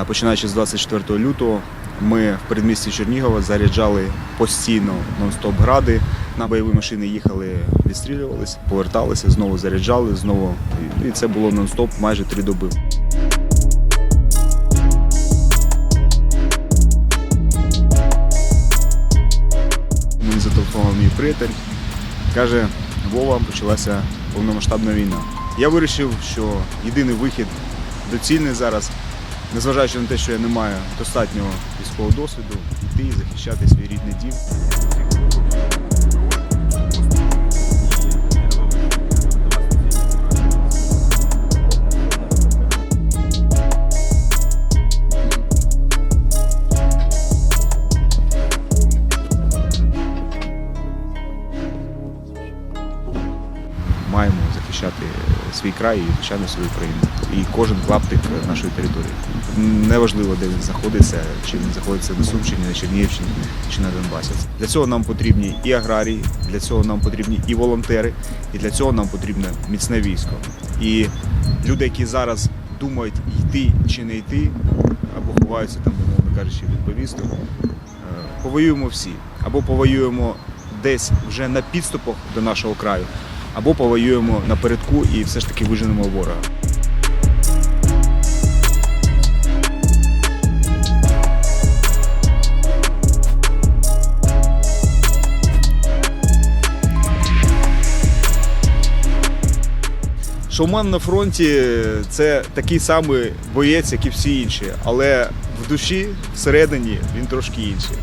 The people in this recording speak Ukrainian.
Е, Починаючи з 24 лютого, ми в передмісті Чернігова заряджали постійно нон-стоп гради. На бойові машини їхали, відстрілювалися, поверталися, знову заряджали, знову. І це було нон-стоп майже три доби. Мені зателефонував мій приятель. Каже, Вова, почалася повномасштабна війна. Я вирішив, що єдиний вихід доцільний зараз, незважаючи на те, що я не маю достатнього військового досвіду, йти і захищати свій рідний дім. Маємо захищати свій край і звичайно свою країну. І кожен клаптик нашої території. Неважливо, де він знаходиться, чи він знаходиться на Сумщині, на Чернігівщині чи на Донбасі. Для цього нам потрібні і аграрії, для цього нам потрібні і волонтери, і для цього нам потрібне міцне військо. І люди, які зараз думають йти чи не йти, або ховаються там, умовно кажучи, від повісток, е, повоюємо всі. Або повоюємо десь вже на підступах до нашого краю, або повоюємо напередку і все ж таки виженемо ворога. Шоуман на фронті це такий самий боєць, як і всі інші, але в душі всередині він трошки інший.